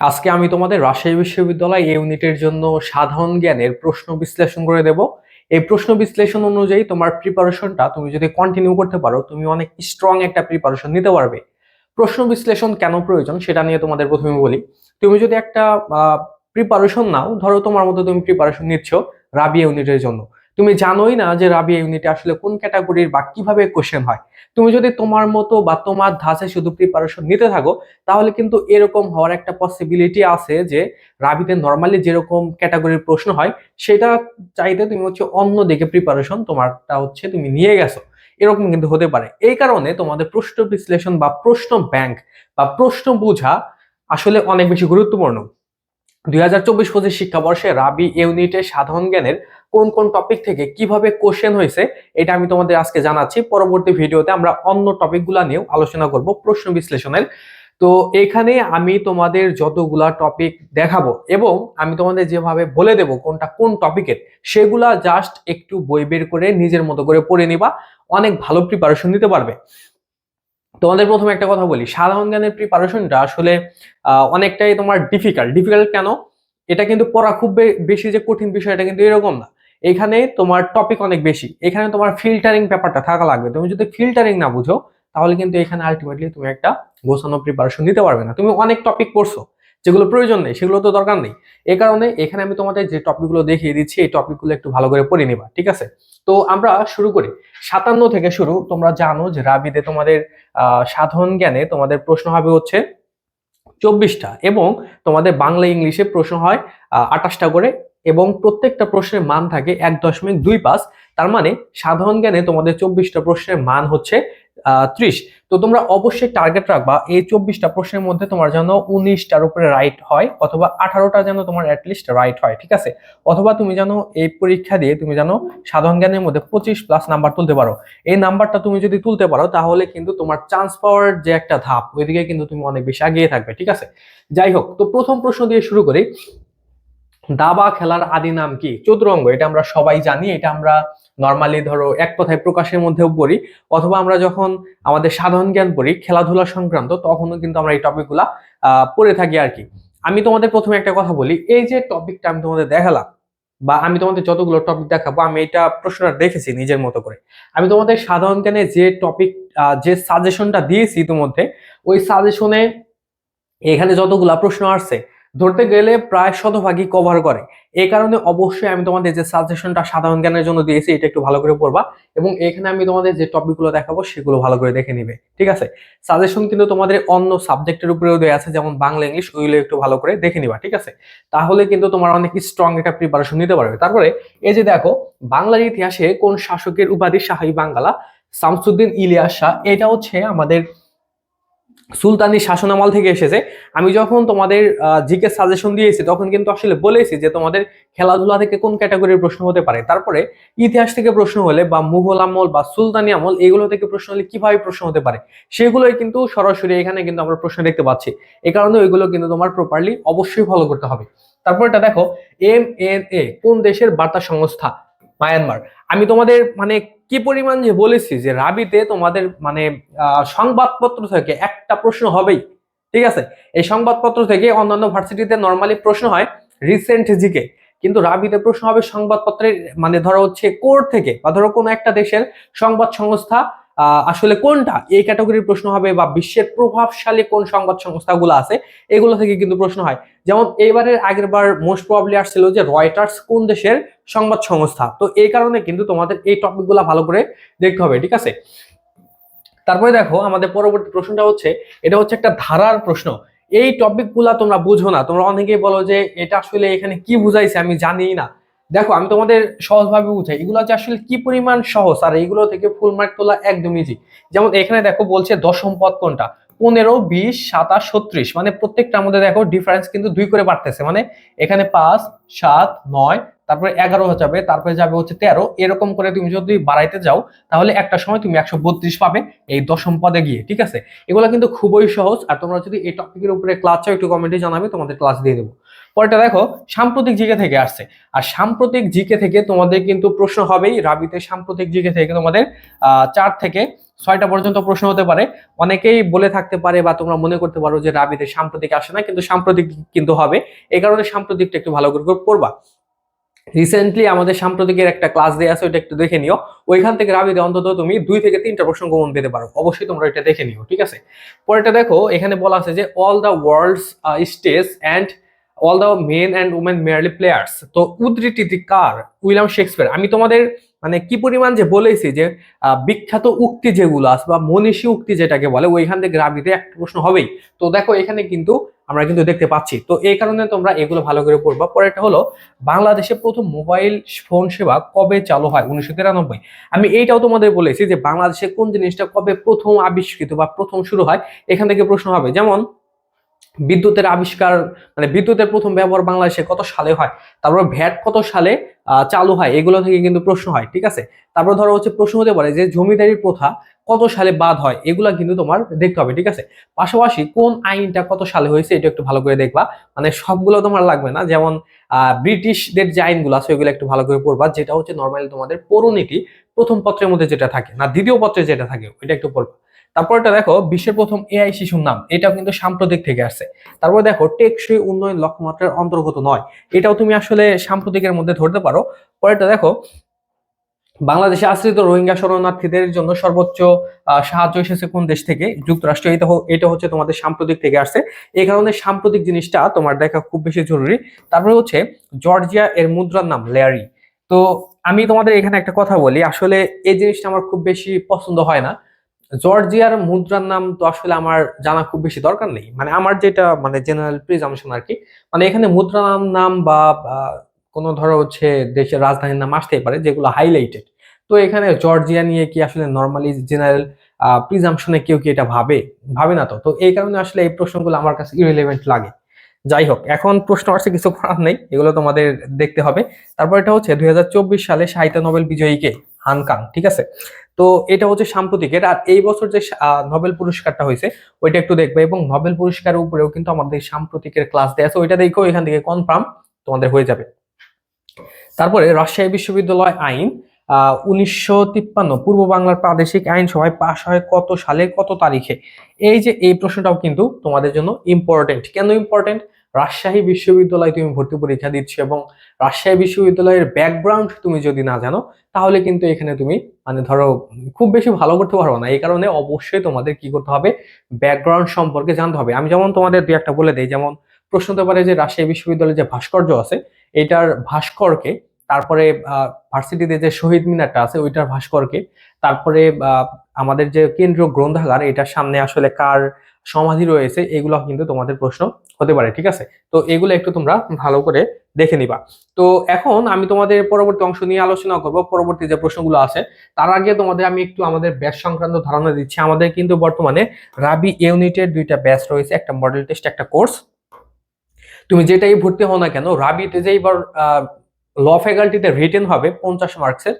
আজকে আমি তোমাদের রাজশাহী বিশ্ববিদ্যালয় এই ইউনিটের জন্য সাধারণ জ্ঞানের প্রশ্ন বিশ্লেষণ করে দেব। এই প্রশ্ন বিশ্লেষণ অনুযায়ী তোমার প্রিপারেশনটা তুমি যদি কন্টিনিউ করতে পারো, তুমি অনেক স্ট্রং একটা প্রিপারেশন নিতে পারবে। প্রশ্ন বিশ্লেষণ কেন প্রয়োজন সেটা নিয়ে তোমাদের প্রথমে বলি। তুমি যদি একটা প্রিপারেশন নাও, ধরো তোমার মতো তুমি প্রিপারেশন নিচ্ছ রাবি ইউনিটের জন্য। তুমি জানোই না যে রাবি ইউনিটে আসলে কোন ক্যাটাগরির বা কীভাবে কোশ্চেন হয়। তুমি যদি তোমার মতো বা তোমার ধাঁচে শুধু প্রিপারেশন নিতে থাকো, তাহলে কিন্তু এরকম হওয়ার একটা পসিবিলিটি আছে যে রাবিতে নর্মালি যেরকম ক্যাটাগরির প্রশ্ন হয়, সেটা চাইতে তুমি হচ্ছে অন্য দিকে প্রিপারেশন তোমারটা হচ্ছে তুমি নিয়ে গেছো। এরকম কিন্তু হতে পারে। এই কারণে তোমাদের প্রশ্ন বিশ্লেষণ বা প্রশ্ন ব্যাংক বা প্রশ্ন বোঝা আসলে অনেক বেশি গুরুত্বপূর্ণ। দুই হাজার চব্বিশ পঁচিশ শিক্ষাবর্ষে রাবি ইউনিটে সাধারণ জ্ঞানের কোন কোন টপিক থেকে কীভাবে কোশ্চেন হয়েছে, এটা আমি তোমাদের আজকে জানাচ্ছি। পরবর্তী ভিডিওতে আমরা অন্য টপিকগুলো নিয়েও আলোচনা করব প্রশ্ন বিশ্লেষণের। তো এখানে আমি তোমাদের যতগুলা টপিক দেখাবো এবং আমি তোমাদের যেভাবে বলে দেব কোনটা কোন টপিকের সেগুলা জাস্ট একটু বই বের করে নিজের মতো করে পড়ে নিবা, অনেক ভালো প্রিপারেশন নিতে পারবে। তোমাদের প্রথমে একটা কথা বলি, সাধারণ জ্ঞানের প্রিপারেশনটা আসলে অনেকটাই তোমার ডিফিকাল্ট ডিফিকাল্ট কেন? এটা কিন্তু পড়া খুব বেশি যে কঠিন বিষয় এটা কিন্তু এরকম না। এখানে তোমার টপিক অনেক বেশি। এখানে তোমার ফিল্টারিং ব্যাপারটা থাকা লাগবে। তুমি যদি ফিল্টারিং না বুঝো, তাহলে কিন্তু এখানে আলটিমেটলি তুমি একটা গোছানো প্রিপারেশন নিতে পারবে না। তুমি অনেক টপিক পড়ছো, যেগুলো প্রয়োজন নেই, সেগুলো তো দরকার নেই। এই কারণে এখানে আমি তোমাদের যে টপিকগুলো দেখিয়ে দিচ্ছি, এই টপিকগুলো একটু ভালো করে পড়ে নিবা, ঠিক আছে? তো আমরা শুরু করি। সাতান্ন থেকে শুরু, তোমরা জানো যে রাবিতে তোমাদের সাধারণ জ্ঞানে তোমাদের প্রশ্ন হবে হচ্ছে চব্বিশটা এবং তোমাদের বাংলা, ইংলিশে প্রশ্ন হয় আঠাশটা করে এবং প্রত্যেকটা প্রশ্নের মান থাকে এক দশমিক দুই পাঁচ, তার মানে সাধারণ জ্ঞানে তোমাদের চব্বিশটা প্রশ্নের মান হচ্ছে ত্রিশ। তো তোমরা অবশ্যই টার্গেট রাখবা, এই চব্বিশটা প্রশ্নের মধ্যে তোমার যেন উনিশটার উপরে রাইট হয় অথবা আঠারোটা যেন তোমার অ্যাটলিস্ট রাইট হয়, ঠিক আছে? অথবা তুমি যেন এই পরীক্ষা দিয়ে তুমি যেন সাধারণ জ্ঞানের মধ্যে পঁচিশ প্লাস নাম্বার তুলতে পারো। এই নাম্বারটা তুমি যদি তুলতে পারো, তাহলে কিন্তু তোমার চান্স পাওয়ার যে একটা ধাপ, ওইদিকে কিন্তু তুমি অনেক বেশি এগিয়ে থাকবে, ঠিক আছে? যাই হোক, তো প্রথম প্রশ্ন দিয়ে শুরু করি। দাবা খেলার আদি নাম কি? চতুরঙ্গ, এটা আমরা সবাই জানি, এটা আমরা নর্মালি ধরো এক কথায় প্রকাশের মধ্যেও পড়ি। অথবা আমরা যখন আমাদের সাধারণ জ্ঞান পড়ি, খেলাধুলা সংক্রান্ত, তখনও কিন্তু আমরা এই টপিকগুলা পড়ে থাকি আর কি। আমি তোমাদের প্রথমে একটা কথা বলি, এই যে টপিকটা আমি তোমাদের দেখালাম, বা আমি তোমাদের যতগুলো টপিক দেখাবো, আমি এটা প্রশ্নটা দেখেছি নিজের মতো করে। আমি তোমাদের সাধারণ জ্ঞানে যে টপিক যে সাজেশনটা দিয়েছি ইতিমধ্যে ওই সাজেশনে এখানে যতগুলা প্রশ্ন আসছে ধরতে গেলে প্রায় শতভাগই কভার করে। এই কারণে অবশ্যই আমি তোমাদের যে সাজেশনটা সাধারণ জ্ঞানের জন্য দিয়েছি, এটা একটু ভালো করে পড়বা এবং এখানে আমি তোমাদের যে টপিকগুলো দেখাবো, সেগুলো ভালো করে দেখে নিবে। ঠিক আছে? সাজেশন কিন্তু তোমাদের অন্য সাবজেক্টের উপরেও দেওয়া আছে, যেমন বাংলা, ইংলিশ, ওইগুলো একটু ভালো করে দেখে নিবা, ঠিক আছে? তাহলে কিন্তু তোমার অনেক স্ট্রং একটা প্রিপারেশন নিতে পারবে। তারপরে, এই যে দেখো, বাংলার ইতিহাসে কোন শাসকের উপাধি শাহী বাঙ্গালা? শামসুদ্দিন ইলিয়াস শাহ। এটা হচ্ছে আমাদের সুলতানি শাসনামল থেকে এসেছে। আমি যখন তোমাদের জিকে সাজেশন দিয়েছি, তখন কিন্তু আসলে বলেছি যে তোমাদের খেলাধুলা থেকে কোন ক্যাটাগরির প্রশ্ন হতে পারে? তারপরে ইতিহাস থেকে প্রশ্ন হলে বা মুঘল আমল বা সুলতানি আমল, এগুলো থেকে প্রশ্ন হলে কীভাবে প্রশ্ন হতে পারে? সেগুলোই কিন্তু সরাসরি এখানে কিন্তু আমরা প্রশ্ন দেখতে পাচ্ছি। এই কারণে ওইগুলো কিন্তু তোমার প্রপারলি অবশ্যই ফলো করতে হবে। তারপর এটা দেখো এম এন এ কোন দেশের বার্তা সংস্থা? মায়ানমার আমি তোমাদের মানে কি পরিমাণ যে বলেছি যে রাবিতে তোমাদের মানে সংবাদপত্র থেকে একটা প্রশ্ন হবেই, ঠিক আছে? এই সংবাদপত্র থেকে অন্যান্য ভার্সিটিতে নর্মালি প্রশ্ন হয় রিসেন্ট জিকে কিন্তু রাবিতে প্রশ্ন হবে সংবাদপত্রের মানে ধরো হচ্ছে কোর্ট থেকে, বা ধরো কোনো একটা দেশের সংবাদ সংস্থা আসলে কোনটা? এই ক্যাটাগরির প্রশ্ন হবে বা বিশ্বের প্রভাবশালী কোন সংবাদ সংস্থাগুলো আছে? এগুলো থেকে কিন্তু প্রশ্ন হয়। যেমন এইবারের আগের বার মোস্ট প্রবলি আসছিল যে রয়টার্স কোন দেশের সংবাদ সংস্থা? তো এই কারণে কিন্তু তোমাদের এই টপিকগুলো ভালো করে দেখতে হবে, ঠিক আছে? তারপরে দেখো, আমাদের পরবর্তী প্রশ্নটা হচ্ছে, এটা হচ্ছে একটা ধারার প্রশ্ন। এই টপিকগুলা তোমরা বুঝো না। তোমরা অনেকেই বলো যে, এটা আসলে এখানে কি বুঝাইছে? আমি জানি না। দেখো, আমি তোমাদের সহজভাবে বুঝাই। এগুলো যে আসলে কি পরিমাণ সহজ? আর এইগুলো থেকে ফুল মার্ক তোলা একদম ইজি যেমন এখানে দেখো বলছে দশম পদ কোনটা? পনেরো, বিশ, সাতাশ, ছত্রিশ। মানে প্রত্যেকটার মধ্যে দেখো ডিফারেন্স কিন্তু দুই করে বাড়তেছে। মানে এখানে পাঁচ, সাত, নয়, তারপরে এগারো যাবে, তারপরে যাবে হচ্ছে তেরো। এরকম করে তুমি যদি বাড়াইতে যাও, তাহলে একটা সময় তুমি একশো বত্রিশ পাবে এই দশম পদে গিয়ে, ঠিক আছে? এগুলো কিন্তু খুবই সহজ। আর তোমরা যদি এই টপিকের উপরে ক্লাস চাও, একটু কমেন্টে জানাবে, তোমাদের ক্লাস দিয়ে দেবো। পরেরটা দেখো, সাম্প্রতিক জিকে থেকে আসছে। আর সাম্প্রতিক জিকে থেকে তোমাদের কিন্তু প্রশ্ন হবেই, রাবিতে সাম্প্রতিক জিকে থেকে তোমাদের চার থেকে ছয়টা পর্যন্ত প্রশ্ন হতে পারে। অনেকেই বলে থাকতে পারে বা তোমরা মনে করতে পারো যে রাবিতে সাম্প্রতিক আসে না, কিন্তু সাম্প্রতিক কিন্তু হবে। এই কারণে সাম্প্রতিকটা একটু ভালো করে পড়বা। রিসেন্টলি আমাদের সাম্প্রতিকের একটা ক্লাস দেওয়া আছে, ওইটা একটু দেখে নিও। ওইখান থেকে রাবিতে অন্তত তুমি দুই থেকে তিনটা প্রশ্ন কমন পেতে পারো। অবশ্যই তোমরা এটা দেখে নিও, ঠিক আছে? পরেরটা দেখো, এখানে বলা আছে যে all the worlds stage and all the men and women merely players তো উদ্ধৃতিটি কার? William Shakespeare. আমি তোমাদের মানে কি পরিমাণ যে বলেছি যে বিখ্যাত উক্তি যেগুলো আছে বা মনীষী উক্তি যেটাকে বলে, ওইখান থেকে রাবিতে একটা প্রশ্ন হবেই। তো দেখো, এখানে কিন্তু আমরা কিন্তু দেখতে পাচ্ছি। তো এই কারণে তোমরা এগুলো ভালো করে পড়বা। পরেরটা হলো, বাংলাদেশে প্রথম মোবাইল ফোন সেবা কবে চালু হয়? উনিশশো তিরানব্বই। আমি এইটাও তোমাদের বলেছি যে, বাংলাদেশে কোন জিনিসটা কবে প্রথম আবিষ্কৃত বা প্রথম শুরু হয়? এখান থেকে প্রশ্ন হবে। যেমন বিদ্যুতের আবিষ্কার মানে বিদ্যুতের প্রথম ব্যবহার বাংলাদেশে কত সালে হয়? তারপর ভ্যাট কত সালে চালু হয়? এগুলো থেকে কিন্তু প্রশ্ন হয়, ঠিক আছে? তারপর ধরো হচ্ছে প্রশ্ন হতে পারে যে জমিদারি প্রথা কত সালে বাদ হয়? এগুলা কিন্তু তোমার দেখতে হবে, ঠিক আছে? পাশাপাশি কোন আইনটা কত সালে হয়েছে এটা একটু ভালো করে দেখবা। মানে সবগুলো তোমার লাগবে না, যেমন ব্রিটিশদের যে আইনগুলো আছে ওইগুলো একটু ভালো করে পড়বা, যেটা হচ্ছে নর্মালি তোমাদের পৌরনীতি প্রথম পত্রের মধ্যে যেটা থাকে, না দ্বিতীয় পত্রে যেটা থাকে, ওইটা একটু পড়বা। তারপরটা দেখো, বিশ্বের প্রথম এআই শিশুর নাম। এটাও কিন্তু সাম্প্রতিক থেকে আসছে। তারপর দেখো, টেকসই উন্নয়ন লক্ষ্যমাত্রার অন্তর্গত নয়। এটাও তুমি আসলে সাম্প্রতিকের মধ্যে ধরতে পারো। পরেরটা দেখো, বাংলাদেশে আশ্রিত রোহিঙ্গা শরণার্থীদের জন্য সর্বোচ্চ সাহায্য এসেছে কোন দেশ থেকে? যুক্তরাষ্ট্র। এটা এটা হচ্ছে তোমাদের সাম্প্রতিক থেকে আসছে। এই কারণে সাম্প্রতিক জিনিসটা তোমার দেখা খুব বেশি জরুরি। তারপরে হচ্ছে, জর্জিয়া এর মুদ্রার নাম, লেয়ারি। তো আমি তোমাদের এখানে একটা কথা বলি। আসলে এই জিনিসটা আমার খুব বেশি পছন্দ হয় না। জর্জিয়ার মুদ্রার নাম তো আসলে আমার জানা খুব বেশি দরকার নেই। মানে আমার যেটা মানে জেনারেল প্রিজামশন আর কি মানে এখানে মুদ্রা নাম নাম বা কোনো ধরো হচ্ছে দেশের রাজধানীর নাম আসতেই পারে, যেগুলো হাইলাইটেড তো এখানে জর্জিয়া নিয়ে কি আসলে নর্মালি জেনারেল প্রিজামশনে কেউ কি এটা ভাবে? ভাবে না তো। তো এই কারণে আসলে এই প্রশ্নগুলো আমার কাছে ইরেলিভেন্ট লাগে। যাই হোক, এখন প্রশ্ন আসছে, কিছু করার নেই, এগুলো তোমাদের দেখতে হবে। তারপর এটা হচ্ছে, দুই হাজার চব্বিশ সালে সাহিত্য নোবেল বিজয়ীকে হানকাং ঠিক আছে? তো এটা হচ্ছে সাম্প্রতিকের, আর এই বছর যে নোবেল পুরস্কারটা হয়েছে, ওইটা একটু দেখবে এবং নোবেল পুরস্কারের উপরেও কিন্তু আমাদের সাম্প্রতিকের ক্লাস দেওয়া আছে, ওইটা দেখো এখান থেকে কনফার্ম তোমাদের হয়ে যাবে। তারপরে রাজশাহী বিশ্ববিদ্যালয় আইন উনিশশো তিপ্পান্ন, পূর্ব বাংলার প্রাদেশিক আইনসভায় পাশ হয় কত সালে, কত তারিখে? এই যে এই প্রশ্নটাও কিন্তু তোমাদের জন্য ইম্পর্টেন্ট কেন ইম্পর্টেন্ট রাজশাহী বিশ্ববিদ্যালয়ে তুমি ভর্তি পরীক্ষা দিচ্ছ এবং রাজশাহী বিশ্ববিদ্যালয়ের ব্যাকগ্রাউন্ড তুমি যদি না জানো, তাহলে কিন্তু এখানে তুমি মানে ধরো, খুব বেশি ভালো করতে পারব না। এই কারণে অবশ্যই তোমাদের কি করতে হবে ব্যাকগ্রাউন্ড সম্পর্কে জানতে হবে। আমি যেমন তোমাদের দুই একটা বলে দিই, যেমন প্রশ্ন হতে পারে যে রাজশাহী বিশ্ববিদ্যালয়ের যে ভাস্কর্য আছে, এটার ভাস্করকে তারপরে ভার্সিটিতে যে শহীদ মিনারটা আছে, ওইটার ভাস্করকে তারপরে আমাদের যে কেন্দ্রীয় গ্রন্থাগার, এটার সামনে আসলে কার সমাধি রয়েছে, এগুলো কিন্তু তোমাদের প্রশ্ন হতে পারে, ঠিক আছে? তো এগুলো একটু তোমরা ভালো করে দেখে নিবা। তো এখন আমি তোমাদের পরবর্তী অংশ নিয়ে আলোচনা করব, পরবর্তী যে প্রশ্নগুলো আছে, তার আগে তোমাদের আমি একটু আমাদের ব্যাচ সংক্রান্ত ধারণা দিচ্ছি। আমাদের কিন্তু বর্তমানে রাবি ইউনিটের দুইটা ব্যাচ রয়েছে, একটা মডেল টেস্ট একটা কোর্স তুমি যেটাই ভর্তি হও না কেন রাবিতে যে এবার ল ফ্যাকাল্টিতে রিটেন হবে পঞ্চাশ মার্কসের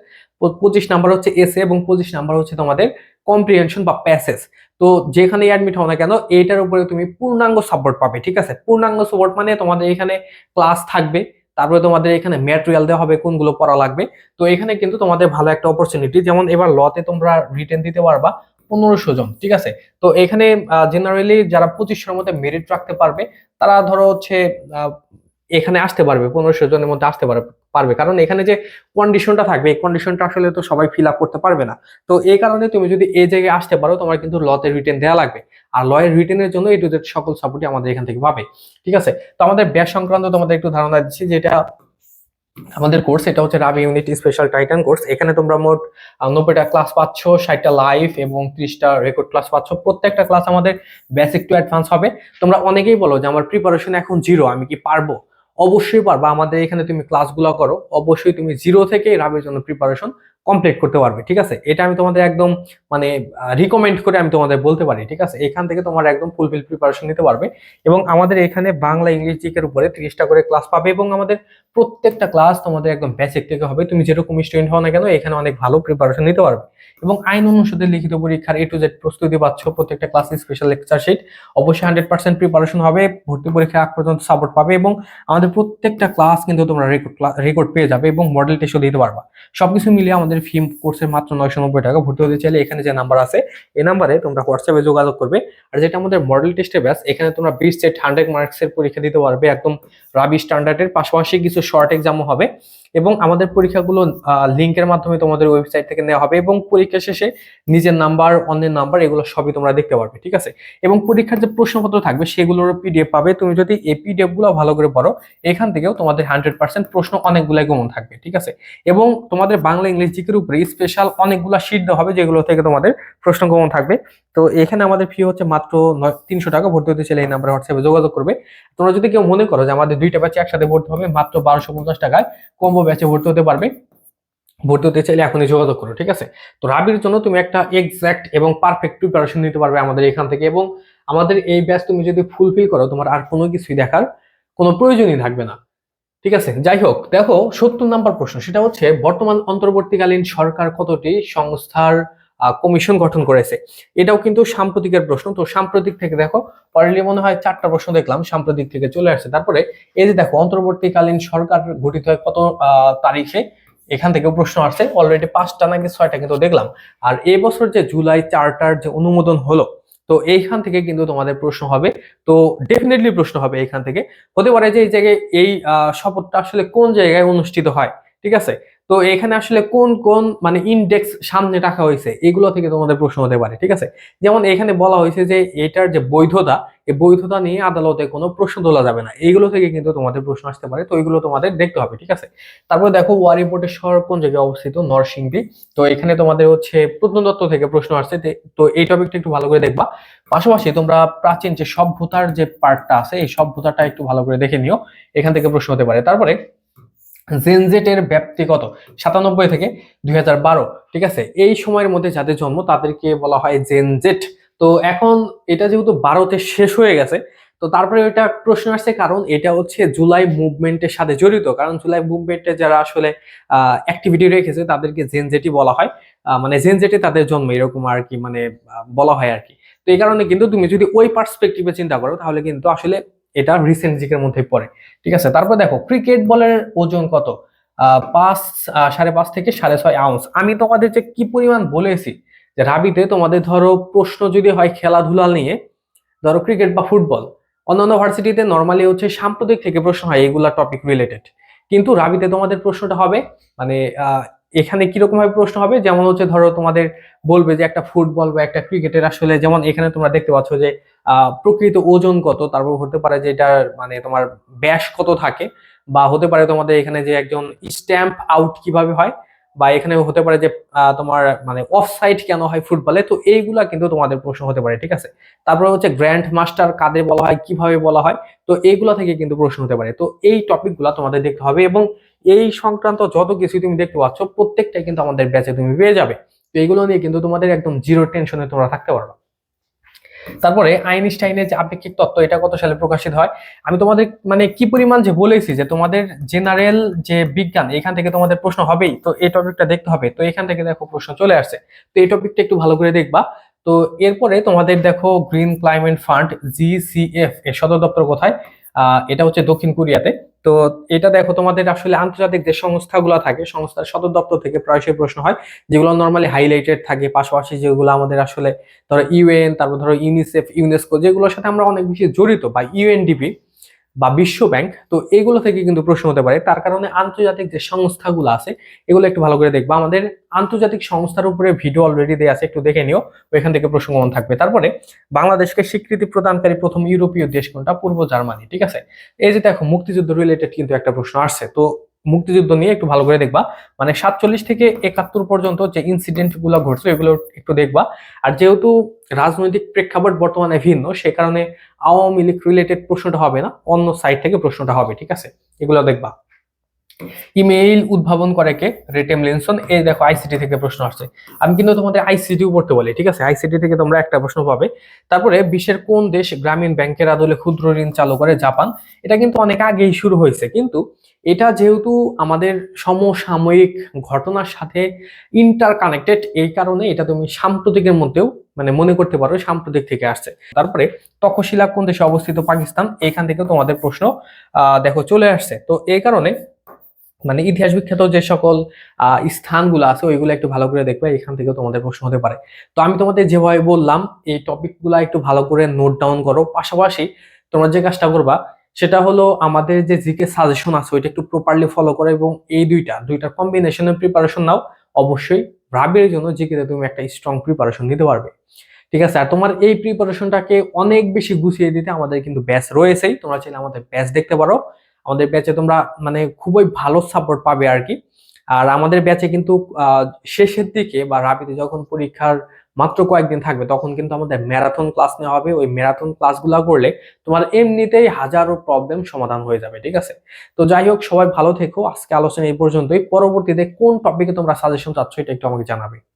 পঁচিশ নাম্বার হচ্ছে এসে এবং পঁচিশ নাম্বার হচ্ছে তোমাদের কম্প্রিহেনশন বা প্যাসেজ তো যেখানে অ্যাডমিট হও না কেন, এইটার উপরে তুমি পূর্ণাঙ্গ সাপোর্ট পাবে, ঠিক আছে? পূর্ণাঙ্গ সাপোর্ট মানে তোমাদের এখানে ক্লাস থাকবে, তারপরে তোমাদের এখানে ম্যাটেরিয়াল দেওয়া হবে, কোনগুলো পড়া লাগবে। তো এখানে কিন্তু তোমাদের ভালো একটা অপরচুনিটি যেমন এবার লতে তোমরা রিটেন দিতে পারবা পনেরোশো জন, ঠিক আছে? তো এখানে জেনারেলি যারা পঁচিশশোর মধ্যে মেরিট রাখতে পারবে, তারা ধরো হচ্ছে এখানে আসতে পারবে, পনেরোশো জনের মধ্যে আসতে পারবে পারবে। কারণ এখানে যে কন্ডিশনটা থাকবে, এই কন্ডিশনটা আসলে তো সবাই ফিল আপ করতে পারবে না। তো এই কারণে তুমি যদি এই জায়গায় আসতে পারো, তোমার কিন্তু লতে রিটেন দেওয়া লাগবে। আর লয়ের রিটেনের জন্য এই টু জেড সকল সাপোর্টই আমাদের এখান থেকে পাবে। ঠিক আছে? তো আমাদের ব্যাস সংক্রান্ত তোমাদের একটু ধারণা দিচ্ছি, যেটা আমাদের কোর্স এটা হচ্ছে রাবি ইউনিট স্পেশাল টাইটান কোর্স এখানে তোমরা মোট নব্বইটা ক্লাস পাচ্ছ, ষাটটা লাইভ এবং ত্রিশটা রেকর্ড ক্লাস পাচ্ছ। প্রত্যেকটা ক্লাস আমাদের বেসিক টু অ্যাডভান্স হবে। তোমরা অনেকেই বলো যে আমার প্রিপারেশন এখন জিরো আমি কি পারব? অবশ্যই পারবা। আমাদের এখানে তুমি ক্লাসগুলো করো। অবশ্যই তুমি জিরো থেকে রাবের জন্য প্রিপারেশন কমপ্লিট করতে পারবে, ঠিক আছে? এটা আমি তোমাদের একদম মানে রিকমেন্ড করে আমি তোমাদের বলতে পারি, ঠিক আছে? এখান থেকে তোমার একদম ফুলফিল প্রিপারেশন নিতে পারবে এবং আমাদের এখানে বাংলা ইংলিশ জিকের উপরে তিরিশটা করে ক্লাস পাবে এবং আমাদের প্রত্যেকটা ক্লাস তোমাদের একদম বেসিক থেকে হবে। তুমি যেরকম স্টুডেন্ট হও না কেন, এখানে অনেক ভালো প্রিপারেশন নিতে পারবে। এবং আইন অনুষদের লিখিত পরীক্ষার এ টু জেড প্রস্তুতি পাচ্ছ, প্রত্যেকটা ক্লাসে স্পেশাল লেকচার শিট অবশ্যই হান্ড্রেড পার্সেন্ট প্রিপারেশন হবে, ভর্তি পরীক্ষা আগ পর্যন্ত সাপোর্ট পাবে এবং আমাদের প্রত্যেকটা ক্লাস কিন্তু তোমরা রেকর্ড রেকর্ড পেয়ে যাবে এবং মডেল টেস্টও দিতে পারবা। সবকিছু মিলিয়ে আমাদের ফি কোর্সের মাত্র নয়শো নব্বই টাকা ভর্তি হতে চাইলে এখানে যে নাম্বার আছে, এই নাম্বারে তোমরা হোয়াটসঅ্যাপে যোগাযোগ করবে। আর যেটা আমাদের মডেল টেস্টের ব্যাস, এখানে তোমরা বিশ সেট হান্ড্রেড মার্কসের পরীক্ষা দিতে পারবে, একদম রাবি স্ট্যান্ডার্ডের পাশাপাশি কিছু শর্ট এক্সামও হবে। এবং আমাদের পরীক্ষাগুলো লিঙ্কের মাধ্যমে তোমাদের ওয়েবসাইট থেকে নেওয়া হবে এবং পরীক্ষা শেষে নিজের নাম্বার অন্যের নাম্বার এগুলো সবই তোমরা দেখতে পারবে, ঠিক আছে? এবং পরীক্ষার যে প্রশ্নপত্র থাকবে সেগুলোর পিডিএফ পাবে। তুমি যদি এই পিডিএফগুলো ভালো করে পড়ো, এখান থেকেও তোমাদের হান্ড্রেড পার্সেন্ট প্রশ্ন অনেকগুলাই কমন থাকবে, ঠিক আছে? এবং তোমাদের বাংলা, ইংলিশ, জিকের উপরে স্পেশাল অনেকগুলো শিট দেওয়া হবে যেগুলো থেকে তোমাদের প্রশ্ন কমন থাকবে। তো এখানে আমাদের ফি হচ্ছে মাত্র তিনশো টাকা, ভর্তি হতে চাইলে এই নাম্বারে হোয়াটসঅ্যাপে যোগাযোগ করবে। তোমরা যদি কেউ মনে করো যে আমাদের দুইটা ব্যাচে একসাথে ভর্তি হবে, মাত্র বারোশো পঞ্চাশ টাকায় কম্বো ব্যাচে ভর্তি হতে পারবে। ভর্তি হতে চাইলে এখনই যোগাযোগ করো, ঠিক আছে? তো রাবির জন্য তুমি একটা এক্সাক্ট এবং পারফেক্ট প্রিপারেশন নিতে পারবে আমাদের এখান থেকে এবং আমাদের এই ব্যাচ তুমি যদি ফুলফিল করো, তোমার আর কোনো কিছুই দেখার কোনো প্রয়োজনই থাকবে না, ঠিক আছে? যাই হোক, দেখো সত্তর নাম্বার প্রশ্ন, সেটা হচ্ছে বর্তমান অন্তর্বর্তীকালীন সরকার কতটি? সংস্থার কমিশন গঠন করেছে। এটাও কিন্তু সাম্প্রতিকের প্রশ্ন। তো সাম্প্রতিক থেকে দেখো পরেলি মনে হয় চারটা প্রশ্ন দেখলাম, সাম্প্রতিক থেকে চলে আসছে। তারপরে এই যে দেখো, অন্তর্বর্তীকালীন সরকার গঠিত হয় কত তারিখে? এখান থেকে প্রশ্ন আসছে। অলরেডি পাঁচটা নাকি ছয়টা কিন্তু দেখলাম। আর এই বছর যে জুলাই চারটার যে অনুমোদন হলো, তো এইখান থেকে কিন্তু তোমাদের প্রশ্ন হবে। তো ডেফিনেটলি প্রশ্ন হবে এইখান থেকে। হতে পারে যে এই জায়গায় এই শপথটা আসলে কোন জায়গায় অনুষ্ঠিত হয়? ঠিক আছে? তো এখানে আসলে কোন কোন মানে ইন্ডেক্স সামনে রাখা হয়েছে, এগুলো থেকে তোমাদের প্রশ্ন হতে পারে, ঠিক আছে? যেমন এখানে বলা হয়েছে যে এটার যে বৈধতা, এই বৈধতা নিয়ে আদালতে কোনো প্রশ্ন তোলা যাবে না। এইগুলো থেকে কিন্তু তোমাদের প্রশ্ন আসতে পারে, তো এইগুলো তোমাদের দেখতে হবে, ঠিক আছে? তারপর দেখো, ওয়ারি বোর্ডের শহর কোন জায়গায় অবস্থিত? নরসিংদী। তো এখানে তোমাদের হচ্ছে প্রত্নতত্ত্ব থেকে প্রশ্ন আসছে, তো এই টপিকটা একটু ভালো করে দেখবা। পাশাপাশি তোমরা প্রাচীন যে সভ্যতার যে পার্টটা আছে, এই সভ্যতাটা একটু ভালো করে দেখে নিও, এখান থেকে প্রশ্ন হতে পারে। তারপরে জেনজেটের ব্যাপ্তি কত? সাতানব্বই থেকে দুই হাজার বারো, ঠিক আছে? এই সময়ের মধ্যে যাদের জন্ম, তাদেরকে বলা হয় জেনজেট। তো এখন এটা যেহেতু বারোতে শেষ হয়ে গেছে, তো তারপরে ওইটা প্রশ্ন আসছে, কারণ এটা হচ্ছে জুলাই মুভমেন্টের সাথে জড়িত। কারণ জুলাই মুভমেন্টে যারা আসলে অ্যাক্টিভিটি রেখেছে, তাদেরকে জেনজেটি বলা হয়। মানে জেনজেটে তাদের জন্ম, এরকম আর কি মানে বলা হয় আর কি। তো এই কারণে কিন্তু তুমি যদি ওই পার্সপেক্টিভে চিন্তা করো, তাহলে কিন্তু আসলে এটা রিসেন্ট জিকের মধ্যে পড়ে। ঠিক আছে? তারপর দেখো ক্রিকেট বলের ওজন কত? পাঁচ সাড়ে পাঁচ থেকে সাড়ে ছয় আউন্স আমি তোমাদের যে কি পরিমাণ বলেছি, যে রাবিতে তোমাদের ধরো প্রশ্ন যদি হয় খেলাধুলা নিয়ে, ধরো ক্রিকেট বা ফুটবল অন্যান্য ভার্সিটিতে নর্মালি হচ্ছে সাম্প্রতিক থেকে প্রশ্ন হয়, এগুলা টপিক রিলেটেড কিন্তু রাবিতে তোমাদের প্রশ্নটা হবে মানে এখানে কীরকম ভাবে প্রশ্ন হবে? যেমন হচ্ছে ধরো তোমাদের বলবে যে একটা ফুটবল বা একটা ক্রিকেটের আসলে যেমন এখানে তোমরা দেখতে পাচ্ছ যে প্রকৃত ওজন কত, তারপর হতে পারে যে এটার মানে তোমার ব্যাস কত থাকে বা হতে পারে তোমাদের এখানে যে একজন স্ট্যাম্প আউট কীভাবে হয় বা এখানে হতে পারে যে তোমার মানে অফ সাইড কেন হয় ফুটবলে? তো এইগুলা কিন্তু তোমাদের প্রশ্ন হতে পারে, ঠিক আছে? তারপরে হচ্ছে গ্র্যান্ড মাস্টার কাদের বলা হয়, কীভাবে বলা হয়? তো এইগুলা থেকে কিন্তু প্রশ্ন হতে পারে। তো এই টপিকগুলা তোমাদের দেখতে হবে এবং এই সংক্রান্ত যত কিছু তুমি দেখতে পাচ্ছ, প্রত্যেকটাই কিন্তু আমাদের ব্যাচে তুমি পেয়ে যাবে। তো এইগুলো নিয়ে কিন্তু তোমাদের একদম জিরো টেনশনে তোমরা থাকতে পারবে তারপরে আইনস্টাইনের যে আপেক্ষিক তত্ত্ব, এটা কত সালে প্রকাশিত হয়? আমি তোমাদের মানে কি পরিমাণ যে বলেছি যে তোমাদের জেনারেল যে বিজ্ঞান, এখান থেকে তোমাদের প্রশ্ন হবেই। তো এই টপিকটা দেখতে হবে। তো এখান থেকে দেখো প্রশ্ন চলে আসছে। তো এই টপিকটা একটু ভালো করে দেখবা। তো এরপরে তোমাদের দেখো গ্রিন ক্লাইমেট ফান্ড জিসিএফ এর সদর দপ্তর কোথায়? এটা হচ্ছে দক্ষিণ কোরিয়াতে। তো এটা দেখো, তোমাদের আসলে আন্তর্জাতিক যে সংস্থাগুলো থাকে, সংস্থার সদর দপ্তর থেকে প্রায়শই প্রশ্ন হয়, যেগুলো নর্মালি হাইলাইটেড থাকে। পাশাপাশি যেগুলো আমাদের আসলে, ধরো ইউএন, তারপর ধরো ইউনিসেফ, ইউনেস্কো, যেগুলোর সাথে আমরা অনেক বেশি জড়িত, বা ইউএনডিপি বা বিশ্ব ব্যাংক, তো এগুলো থেকে কিন্তু প্রশ্ন হতে পারে। তার কারণে আন্তর্জাতিক যে সংস্থাগুলো আছে, এগুলো একটু ভালো করে দেখব। আমাদের আন্তর্জাতিক সংস্থার উপরে ভিডিও অলরেডি দেওয়া আছে, একটু দেখে নিও, ওইখান থেকে প্রশ্ন কমন থাকবে। তারপরে বাংলাদেশকে স্বীকৃতি প্রদানকারী প্রথম ইউরোপীয় দেশ কোনটা? পূর্ব জার্মানি, ঠিক আছে? এই যে দেখো, মুক্তিযুদ্ধ রিলেটেড কিন্তু একটা প্রশ্ন আসছে। তো মুক্তিযুদ্ধ নিয়ে একটু ভালো করে দেখবা। মানে সাতচল্লিশ থেকে একাত্তর পর্যন্ত যে ইনসিডেন্টগুলো ঘটছে, এগুলো একটু দেখবা। আর যেহেতু রাজনৈতিক প্রেক্ষাপট বর্তমানে ভিন্ন, সে কারণে আওয়ামী লীগ রিলেটেড প্রশ্নটা হবে না, অন্য সাইড থেকে প্রশ্নটা হবে, ঠিক আছে? এগুলো দেখবা। ইমেইল উদ্ভাবন করে কে? রেটেম লিনসন এই দেখো আইসিটি থেকে প্রশ্ন আসছে। আমি কিন্তু তোমাদের আইসিটিও পড়তে বলি, ঠিক আছে? আইসিটি থেকে তোমরা একটা প্রশ্ন পাবে। তারপরে, বিশ্বের কোন দেশ গ্রামীণ ব্যাংকের আদলে ক্ষুদ্র ঋণ চালু করে? জাপান। এটা কিন্তু অনেক আগেই শুরু হয়েছে, কিন্তু এটা যেহেতু আমাদের সমসাময়িক ঘটনার সাথে ইন্টার কানেক্টেড এই কারণে এটা তুমি সাম্প্রতিকের মধ্যেও মানে মনে করতে পারো সাম্প্রতিক থেকে আসছে। তারপরে তক্ষশিলা কোন দেশে অবস্থিত? পাকিস্তান। এখান থেকে তোমাদের প্রশ্ন দেখো চলে আসছে। তো এই কারণে মানে ইতিহাস বিখ্যাত যে সকল স্থানগুলো আছে, ওইগুলো একটু ভালো করে দেখবে, এখান থেকে তোমাদের প্রশ্ন হতে পারে। তো আমি তোমাদের যেভাবে বললাম, এই টপিকগুলো একটু ভালো করে নোট ডাউন করো। পাশাপাশি তোমরা যে কাজটা করবা সেটা হলো আমাদের যে জিকে সাজেশন আছে, ওইটা একটু প্রপারলি ফলো করো এবং এই দুইটা দুইটা কম্বিনেশনের প্রিপারেশন নাও। অবশ্যই রাবের জন্য জিকেতে তুমি একটা স্ট্রং প্রিপারেশন নিতে পারবে। ঠিক আছে, আর তোমার এই প্রিপারেশনটাকে অনেক বেশি গুছিয়ে দিতে আমাদের কিন্তু ব্যাচ রয়েছেই। তোমরা চাইলে আমাদের ব্যাচ দেখতে পারো। আমাদের ব্যাচে তোমরা মানে খুবই ভালো সাপোর্ট পাবে আর কি। আর আমাদের ব্যাচে কিন্তু শেষের দিকে বা রাবিতে যখন পরীক্ষার মাত্র কয়েকদিন থাকবে, তখন কিন্তু আমাদের ম্যারাথন ক্লাস নেওয়া হবে। ওই ম্যারাথন ক্লাসগুলো করলে তোমার এমনিতেই হাজারো প্রবলেম সমাধান হয়ে যাবে, ঠিক আছে? তো যাই হোক, সবাই ভালো থেকো। আজকে আলোচনা এই পর্যন্তই। পরবর্তীতে কোন টপিকে তোমরা সাজেশন চাচ্ছ, এটা একটু আমাকে জানাবে।